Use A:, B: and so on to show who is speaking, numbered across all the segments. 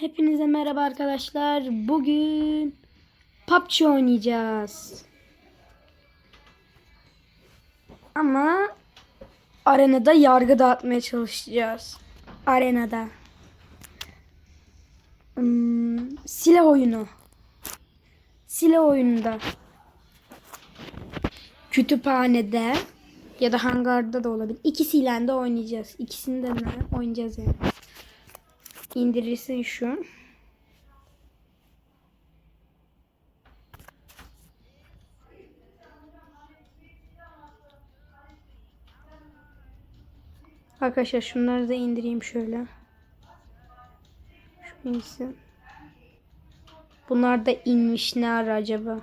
A: Hepinize merhaba arkadaşlar. Bugün PUBG oynayacağız. Ama arenada yargı dağıtmaya çalışacağız. Arenada. Hmm, silah oyunu. Silah oyununda. Kütüphanede ya da hangarda da olabilir. İkisiyle de oynayacağız. İkisinden de oynayacağız yani. İndirirsin şu. Arkadaşlar şunları da indireyim şöyle. Şu insin. Bunlar da inmiş ne ara acaba?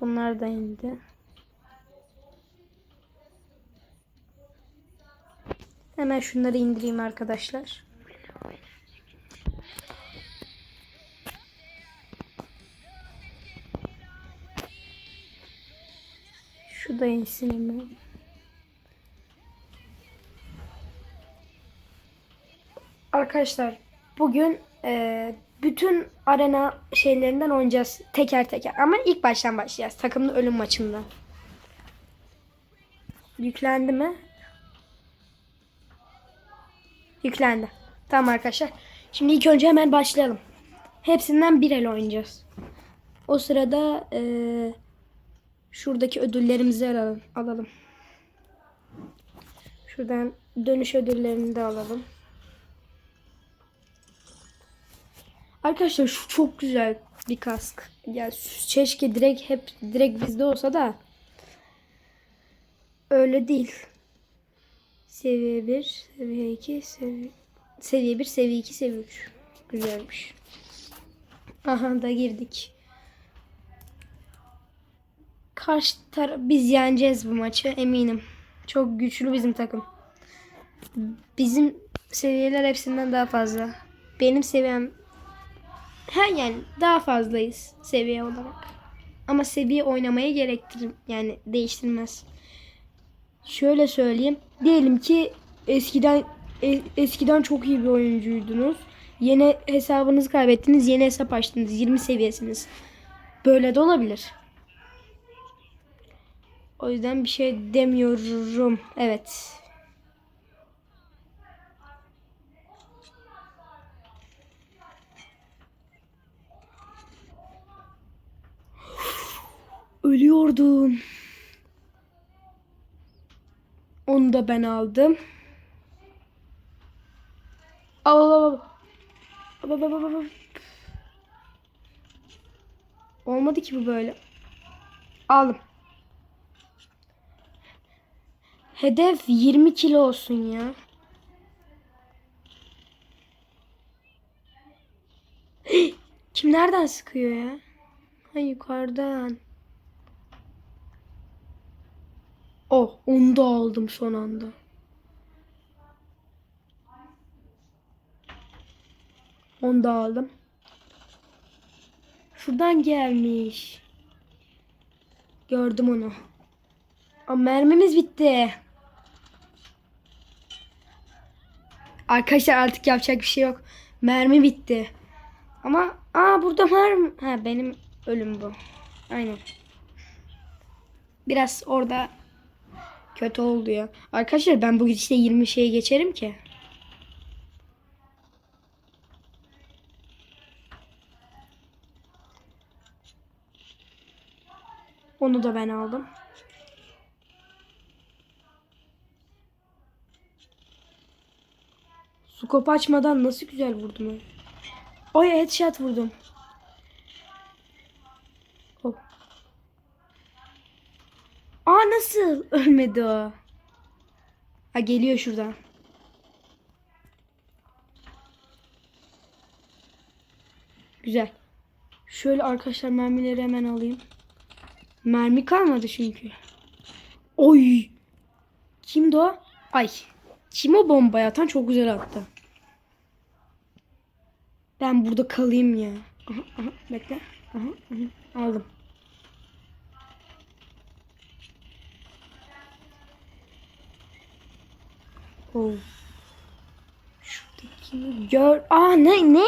A: Bunlar da indi. Hemen şunları indireyim arkadaşlar. Şu da insin hemen. Arkadaşlar bugün e, bütün arena şeylerinden oynayacağız teker teker ama ilk baştan başlayacağız takımlı ölüm maçında. Yüklendi mi? Yüklendi. Tamam arkadaşlar. Şimdi ilk önce hemen başlayalım. Hepsinden bir el oynayacağız. O sırada eee, şuradaki ödüllerimizi alalım. alalım. Şuradan dönüş ödüllerini de alalım. Arkadaşlar şu çok güzel bir kask. Ya keşke direkt hep direkt bizde olsa da öyle değil. Seviye 1, seviye 2, seviye seviye 1, seviye 2, seviye 3. Güzelmiş. Aha da girdik. Karşı taraf biz yeneceğiz bu maçı eminim. Çok güçlü bizim takım. Bizim seviyeler hepsinden daha fazla. Benim seviyem ha yani daha fazlayız seviye olarak. Ama seviye oynamaya gerektirir yani değiştirmez. Şöyle söyleyeyim. Diyelim ki eskiden e- eskiden çok iyi bir oyuncuydunuz. Yeni hesabınızı kaybettiniz. Yeni hesap açtınız. 20 seviyesiniz. Böyle de olabilir. O yüzden bir şey demiyorum. Evet. Ölüyordum. Onu da ben aldım. Al al al. Al, al, al, al. Olmadı ki bu böyle. Aldım. Hedef 20 kilo olsun ya. Kim nereden sıkıyor ya? Ha yukarıdan. Oh onu da aldım son anda. Onu da aldım. Şuradan gelmiş. Gördüm onu. Ama mermimiz bitti. Arkadaşlar artık yapacak bir şey yok. Mermi bitti. Ama aa burada mermi. Ha benim ölüm bu. Aynen. Biraz orada kötü oldu ya. Arkadaşlar ben bu gidişle 20 şeye geçerim ki. Onu da ben aldım. Skop açmadan nasıl güzel vurdum. Oy headshot vurdum. Hop. Aa nasıl ölmedi o? Ha geliyor şuradan. Güzel. Şöyle arkadaşlar mermileri hemen alayım. Mermi kalmadı çünkü. Oy. Kimdi o? Ay. Kim o bombayı atan çok güzel attı. Ben burada kalayım ya. Aha, aha, bekle. Aha, aha, aldım. Oh. Şuradaki gör... Aa ne ne?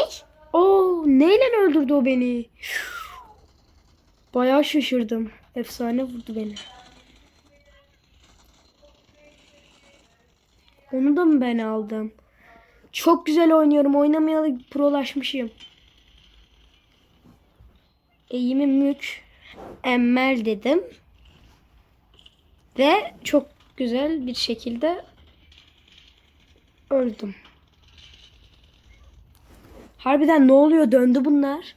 A: Oo neyle öldürdü o beni? Bayağı şaşırdım. Efsane vurdu beni. Onu da mı ben aldım? Çok güzel oynuyorum. Oynamayalı prolaşmışım. Eğimi mük emmel dedim. Ve çok güzel bir şekilde öldüm. Harbiden ne oluyor? Döndü bunlar.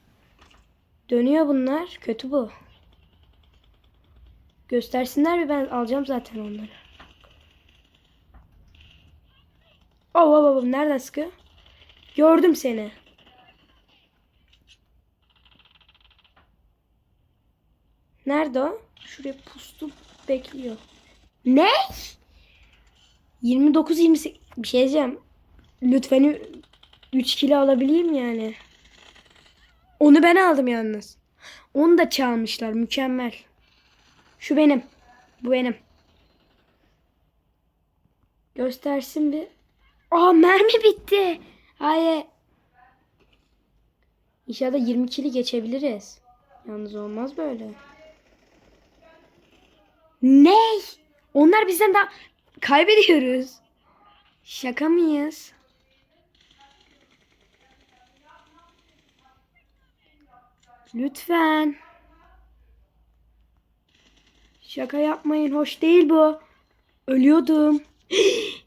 A: Dönüyor bunlar. Kötü bu. Göstersinler mi ben alacağım zaten onları. Oh, oh, oh, nereden sıkıyor? Gördüm seni. Nerede o? Şuraya pustu bekliyor. Ne? 29 28 bir şey diyeceğim. Lütfen 3 kilo alabileyim yani. Onu ben aldım yalnız. Onu da çalmışlar. Mükemmel. Şu benim. Bu benim. Göstersin bir. Aa mermi bitti. Hayır. İnşallah 20 kili geçebiliriz. Yalnız olmaz böyle. Ne? Onlar bizden daha kaybediyoruz. Şaka mıyız? Lütfen. Şaka yapmayın. Hoş değil bu. Ölüyordum.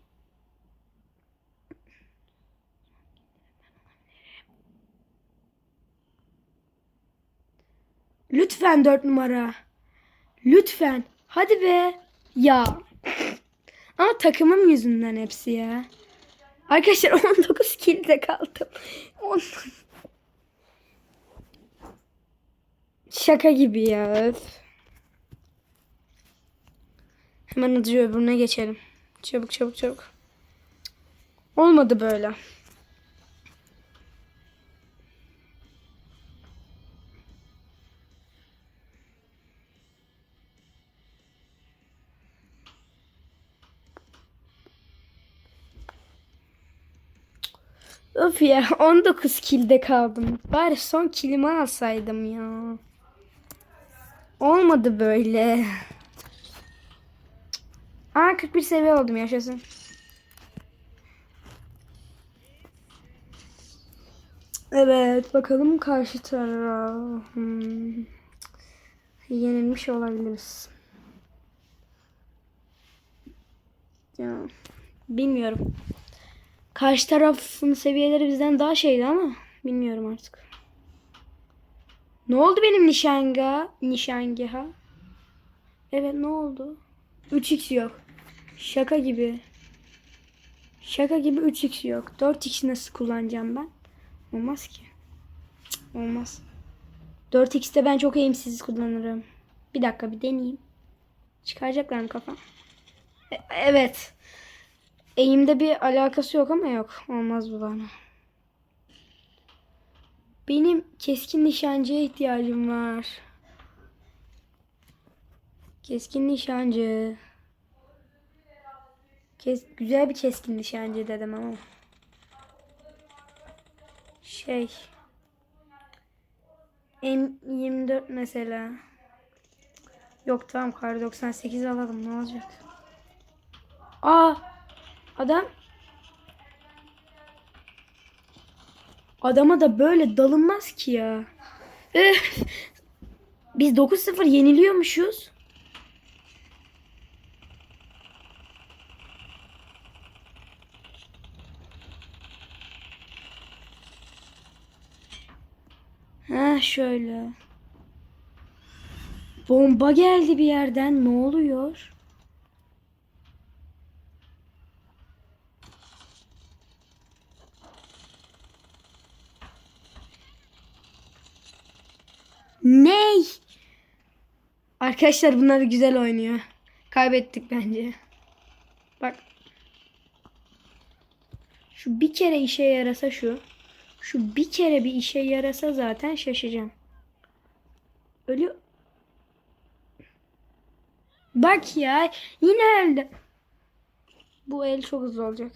A: Lütfen dört numara. Lütfen. Hadi be. Ya. Ama takımım yüzünden hepsi ya. Arkadaşlar 19 kilde kaldım. 10. Şaka gibi ya. Hemen hızlıca öbürüne geçelim. Çabuk çabuk çabuk. Olmadı böyle. Öf ya 19 kilde kaldım. Bari son kilimi alsaydım ya. Olmadı böyle. Aa 41 seviye oldum yaşasın. Evet bakalım karşı taraf. Hmm. Yenilmiş olabiliriz. Ya bilmiyorum. Karşı tarafın seviyeleri bizden daha şeydi ama bilmiyorum artık. Ne oldu benim nişanga? Nişangaha? Evet ne oldu? 3x yok. Şaka gibi. Şaka gibi 3x yok. 4x nasıl kullanacağım ben? Olmaz ki. Cık, olmaz. 4x'te ben çok eğimsiz kullanırım. Bir dakika bir deneyeyim. Çıkaracaklar mı kafam? E- evet. Eğimde bir alakası yok ama yok. Olmaz bu bana. Benim keskin nişancıya ihtiyacım var. Keskin nişancı. Kes, güzel bir keskin nişancı dedim ama. Şey. M24 mesela. Yok tamam kar 98 alalım ne olacak? Aa adam Adama da böyle dalınmaz ki ya. Biz 9-0 yeniliyormuşuz. Ha şöyle. Bomba geldi bir yerden. Ne oluyor? Ney? Arkadaşlar bunlar güzel oynuyor. Kaybettik bence. Bak. Şu bir kere işe yarasa şu. Şu bir kere bir işe yarasa zaten şaşacağım. Ölüyor. Bak ya yine öldü. Bu el çok hızlı olacak.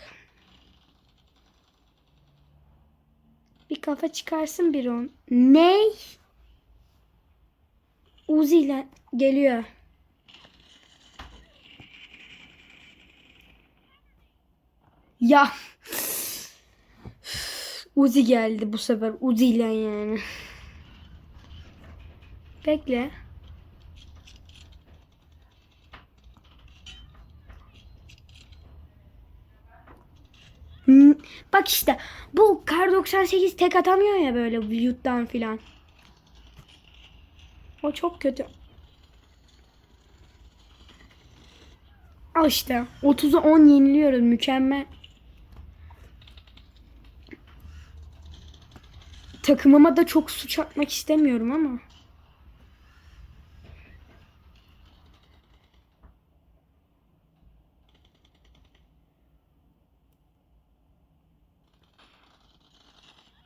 A: Bir kafa çıkarsın bir on. Ney? Uzi ile geliyor. Ya. Uzi geldi bu sefer. Uzi ile yani. Bekle. Bak işte bu Kar 98 tek atamıyor ya böyle view'dan filan. O çok kötü. Al işte 30'a 10 yeniliyoruz mükemmel. Takımıma da çok suç atmak istemiyorum ama.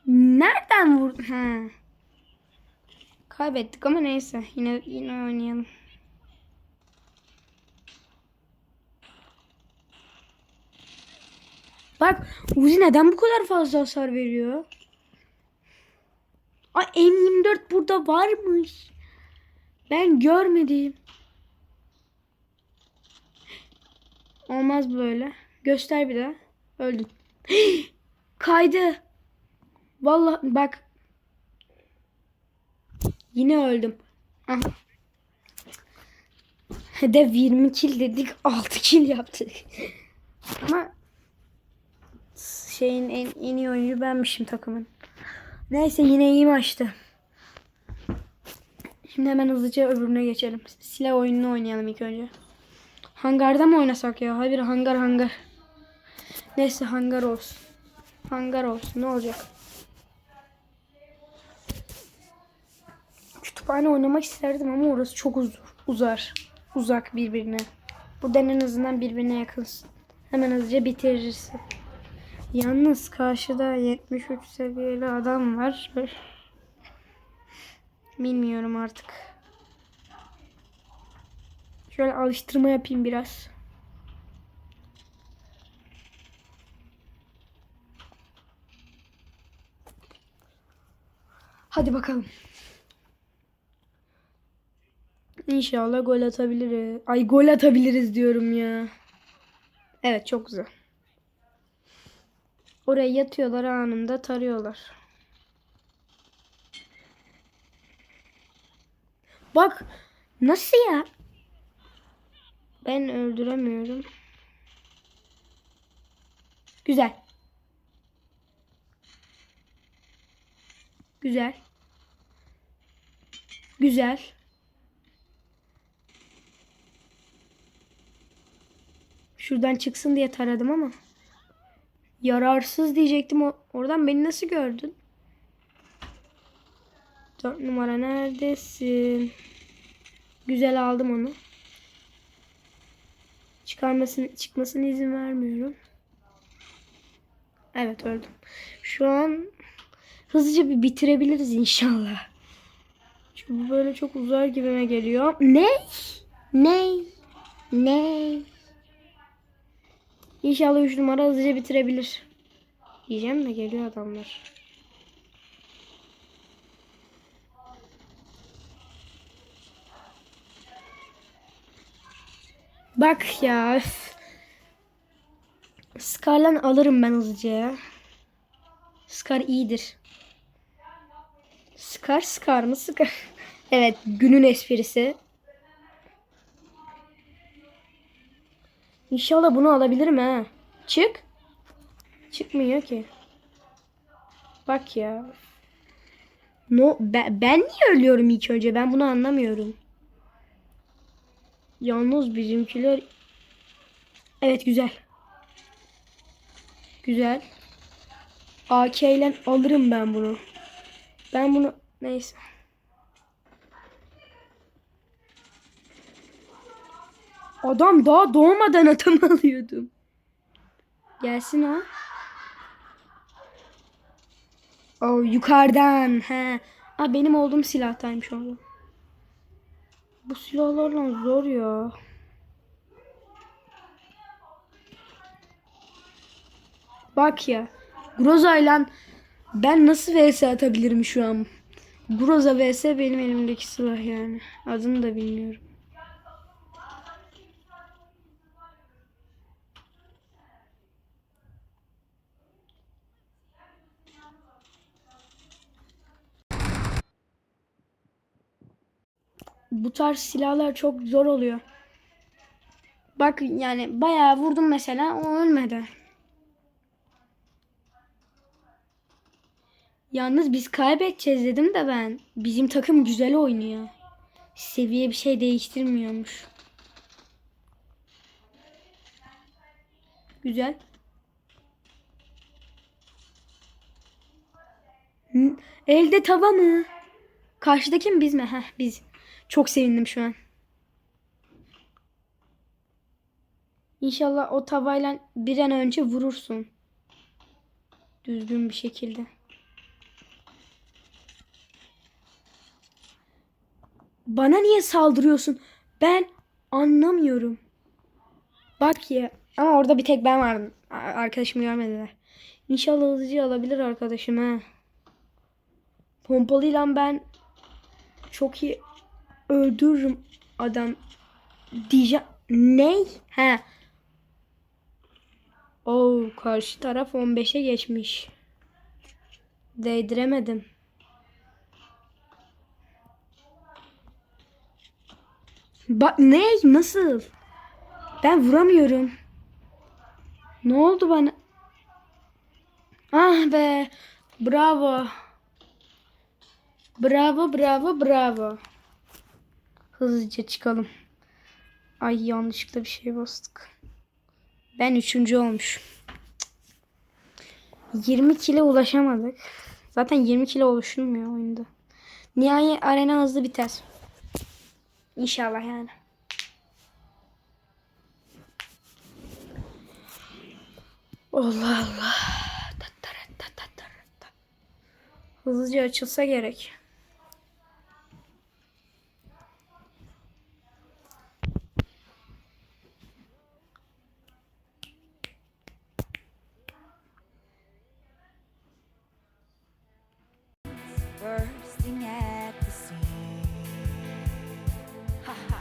A: Nereden vurdun? Ha. Kaybettik ama neyse. Yine yine oynayalım. Bak Uzi neden bu kadar fazla hasar veriyor? Ay M24 burada varmış. Ben görmedim. Olmaz böyle. Göster bir daha. Öldün. Kaydı. Vallahi bak. Yine öldüm. Aha. Hedef 20 kill dedik 6 kill yaptık. Ama şeyin en, en iyi oyuncu benmişim takımın. Neyse yine iyi maçtı. Şimdi hemen hızlıca öbürüne geçelim. Silah oyununu oynayalım ilk önce. Hangarda mı oynasak ya? Hayır hangar hangar. Neyse hangar olsun. Hangar olsun ne olacak? Kütüphane oynamak isterdim ama orası çok uz uzar. Uzak birbirine. Buradan en azından birbirine yakınsın. Hemen hızlıca bitirirsin. Yalnız karşıda 73 seviyeli adam var. Bilmiyorum artık. Şöyle alıştırma yapayım biraz. Hadi bakalım. İnşallah gol atabiliriz. Ay gol atabiliriz diyorum ya. Evet çok güzel. Oraya yatıyorlar anında tarıyorlar. Bak nasıl ya? Ben öldüremiyorum. Güzel. Güzel. Güzel. Şuradan çıksın diye taradım ama. Yararsız diyecektim. Oradan beni nasıl gördün? Dört numara neredesin? Güzel aldım onu. Çıkarmasını, çıkmasına izin vermiyorum. Evet öldüm. Şu an hızlıca bir bitirebiliriz inşallah. Çünkü bu böyle çok uzar gibime geliyor. Ne? Ne? Ne? İnşallah 3 numara hızlıca bitirebilir. Diyeceğim de geliyor adamlar. Bak ya. Öf. Alırım ben hızlıca ya. Scar iyidir. Scar Scar mı Scar? evet günün esprisi. İnşallah bunu alabilirim ha. Çık. Çıkmıyor ki. Bak ya. No, ben, ben niye ölüyorum ilk önce? Ben bunu anlamıyorum. Yalnız bizimkiler... Evet güzel. Güzel. AK ile alırım ben bunu. Ben bunu... Neyse. Adam daha doğmadan atam alıyordum. Gelsin o. O yukarıdan. He. Aa, benim olduğum silahtaymış orada. Bu silahlarla zor ya. Bak ya. Groza'yla Ben nasıl vs atabilirim şu an? Groza vs benim elimdeki silah yani. Adını da bilmiyorum. Bu tarz silahlar çok zor oluyor. Bak yani bayağı vurdum mesela o ölmedi. Yalnız biz kaybedeceğiz dedim de ben. Bizim takım güzel oynuyor. Seviye bir şey değiştirmiyormuş. Güzel. Elde tava mı? Karşıdaki mi biz mi? Heh biz. Çok sevindim şu an. İnşallah o tavayla bir an önce vurursun. Düzgün bir şekilde. Bana niye saldırıyorsun? Ben anlamıyorum. Bak ya. Ama orada bir tek ben vardım. Arkadaşımı görmediler. İnşallah hızlıca alabilir arkadaşım ha. Pompalıyla ben çok iyi öldürürüm adam diyeceğim. Ne? He. Oo, karşı taraf 15'e geçmiş. Değdiremedim. Bak ne? Nasıl? Ben vuramıyorum. Ne oldu bana? Ah be. Bravo. Bravo, bravo, bravo. Hızlıca çıkalım. Ay yanlışlıkla bir şey bastık. Ben üçüncü olmuş. 20 kilo ulaşamadık. Zaten 20 kilo oluşulmuyor oyunda. Nihayet arena hızlı biter. İnşallah yani. Allah Allah. Hızlıca açılsa gerek.
B: Bursting at the seams. Ha ha.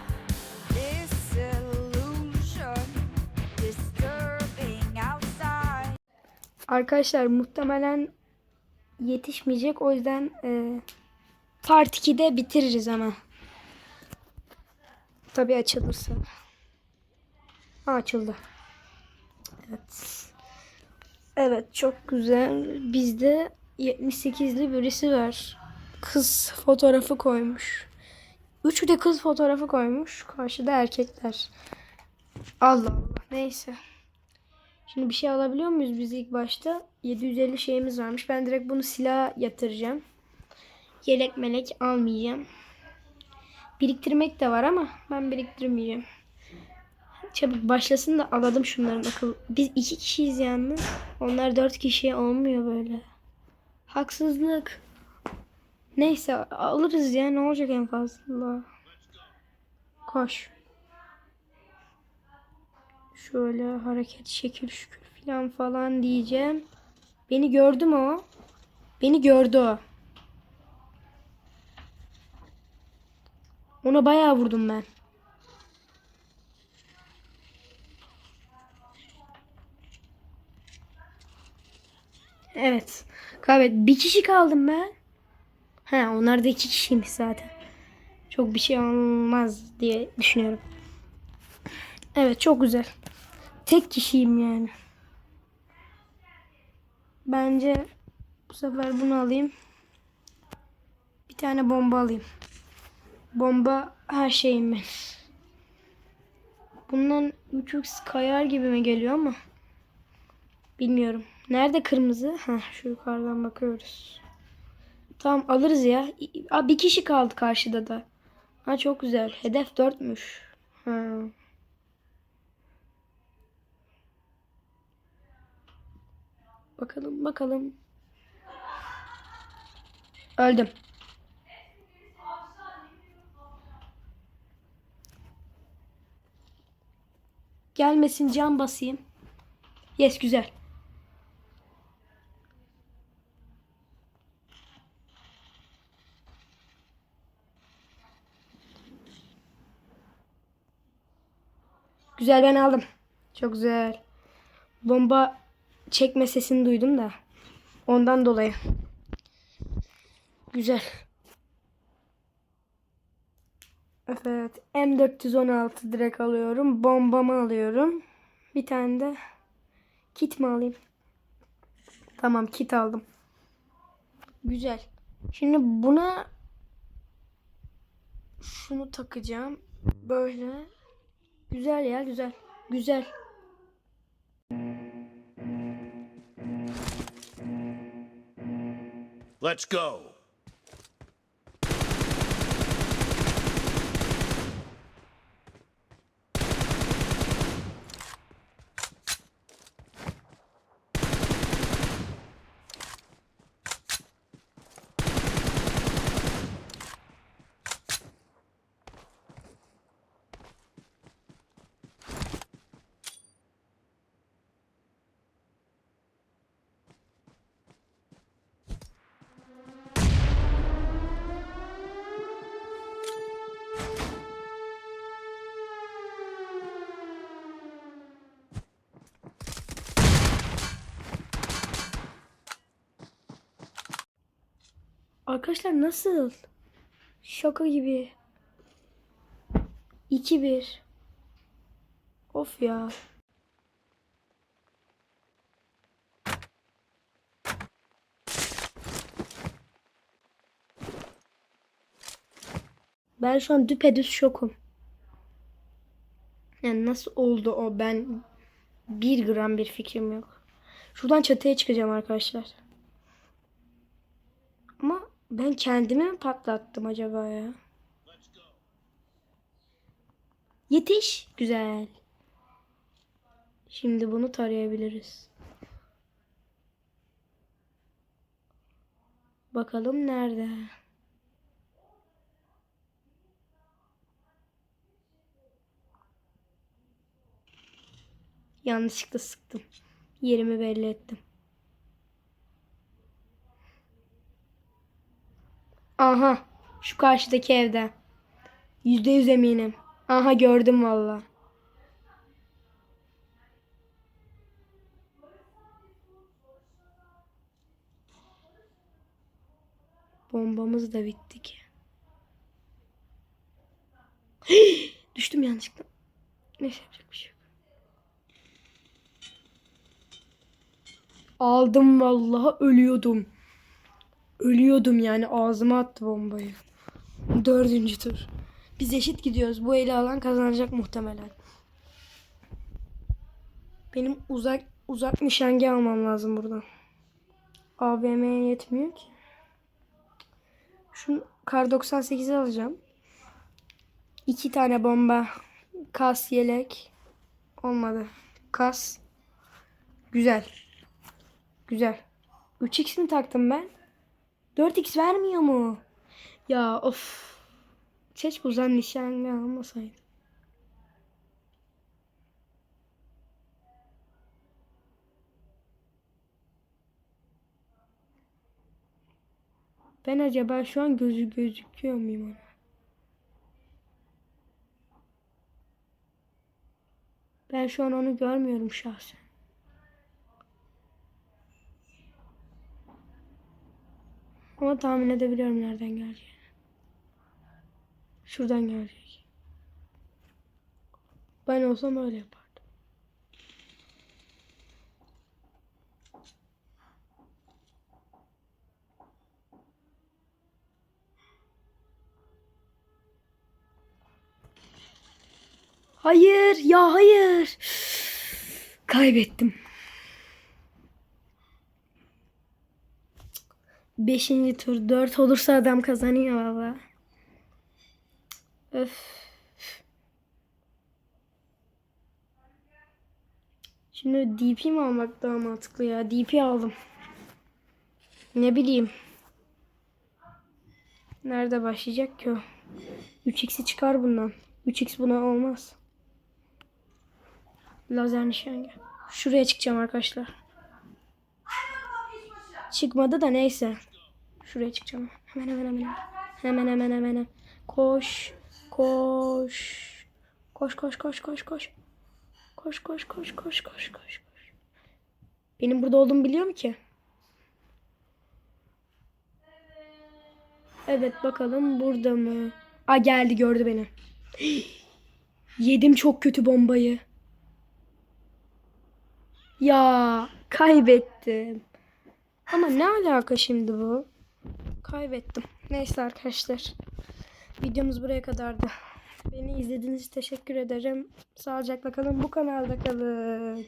A: Arkadaşlar muhtemelen yetişmeyecek. O yüzden e, part 2'de bitiririz ama. Tabii açılırsa. Ha, açıldı. Evet. Evet çok güzel. Bizde 78'li birisi var. Kız fotoğrafı koymuş. Üçü de kız fotoğrafı koymuş. Karşıda erkekler. Allah Allah. Neyse. Şimdi bir şey alabiliyor muyuz biz ilk başta? 750 şeyimiz varmış. Ben direkt bunu silaha yatıracağım. Yelek melek almayacağım. Biriktirmek de var ama ben biriktirmeyeceğim. Çabuk başlasın da alalım şunların akıl. Biz iki kişiyiz yalnız. Onlar dört kişi olmuyor böyle. Haksızlık. Neyse alırız ya ne olacak en fazla. Koş. Şöyle hareket şekil şükür falan falan diyeceğim. Beni gördü mü o? Beni gördü o. Ona bayağı vurdum ben. Evet. Kaybet. Bir kişi kaldım ben. Ha onlar da iki kişiymiş zaten. Çok bir şey olmaz diye düşünüyorum. Evet çok güzel. Tek kişiyim yani. Bence bu sefer bunu alayım. Bir tane bomba alayım. Bomba her şeyim ben. Bundan 3x kayar gibi mi geliyor ama. Bilmiyorum. Nerede kırmızı? Ha şu yukarıdan bakıyoruz. Tamam alırız ya. Aa, bir kişi kaldı karşıda da. Ha çok güzel. Hedef 4'müş. Ha. Bakalım bakalım. Öldüm. Gelmesin can basayım. Yes güzel. Güzel ben aldım. Çok güzel. Bomba çekme sesini duydum da. Ondan dolayı. Güzel. Evet. M416 direkt alıyorum. Bombamı alıyorum. Bir tane de kit mi alayım? Tamam kit aldım. Güzel. Şimdi buna şunu takacağım. Böyle. Güzel ya güzel. Güzel.
C: Let's go.
A: Arkadaşlar nasıl? Şaka gibi. 2-1. Of ya. Ben şu an düpedüz şokum. Yani nasıl oldu o ben bir gram bir fikrim yok. Şuradan çatıya çıkacağım arkadaşlar. Ben kendimi mi patlattım acaba ya? Yetiş. Güzel. Şimdi bunu tarayabiliriz. Bakalım nerede? Yanlışlıkla sıktım. Yerimi belli ettim. Aha. Şu karşıdaki evde. Yüzde yüz eminim. Aha gördüm valla. Bombamız da bitti ki. Düştüm yanlışlıkla. Neyse yapacak bir şey yok. Aldım vallahi ölüyordum. Ölüyordum yani ağzıma attı bombayı. Dördüncü tur. Biz eşit gidiyoruz. Bu eli alan kazanacak muhtemelen. Benim uzak uzak nişangah almam lazım buradan. AVM'ye yetmiyor ki. Şu kar 98'i alacağım. İki tane bomba. Kas yelek. Olmadı. Kas. Güzel. Güzel. 3x mi taktım ben? 4x vermiyor mu? Ya of. Keşke uzan nişangah almasaydım. Ben acaba şu an gözü gözüküyor muyum ona? Ben şu an onu görmüyorum şahsen. Ama tahmin edebiliyorum nereden geleceğini. Şuradan gelecek. Ben olsam öyle yapardım. Hayır ya hayır. Kaybettim. Beşinci tur dört olursa adam kazanıyor valla. Öf. Şimdi DP mi almak daha mantıklı ya? DP aldım. Ne bileyim. Nerede başlayacak ki o? 3x'i çıkar bundan. 3x buna olmaz. Lazer nişangah. Şuraya çıkacağım arkadaşlar. Çıkmadı da neyse. Şuraya çıkacağım. Hemen hemen hemen. Hemen hemen hemen. Koş. Koş. Koş koş koş koş koş. Koş koş koş koş koş koş. Benim burada olduğumu biliyor mu ki? Evet bakalım burada mı? Aa geldi gördü beni. Yedim çok kötü bombayı. Ya kaybettim. Ama ne alaka şimdi bu? Kaybettim. Neyse arkadaşlar. Videomuz buraya kadardı. Beni izlediğiniz için teşekkür ederim. Sağlıcakla kalın. Bu kanalda kalın.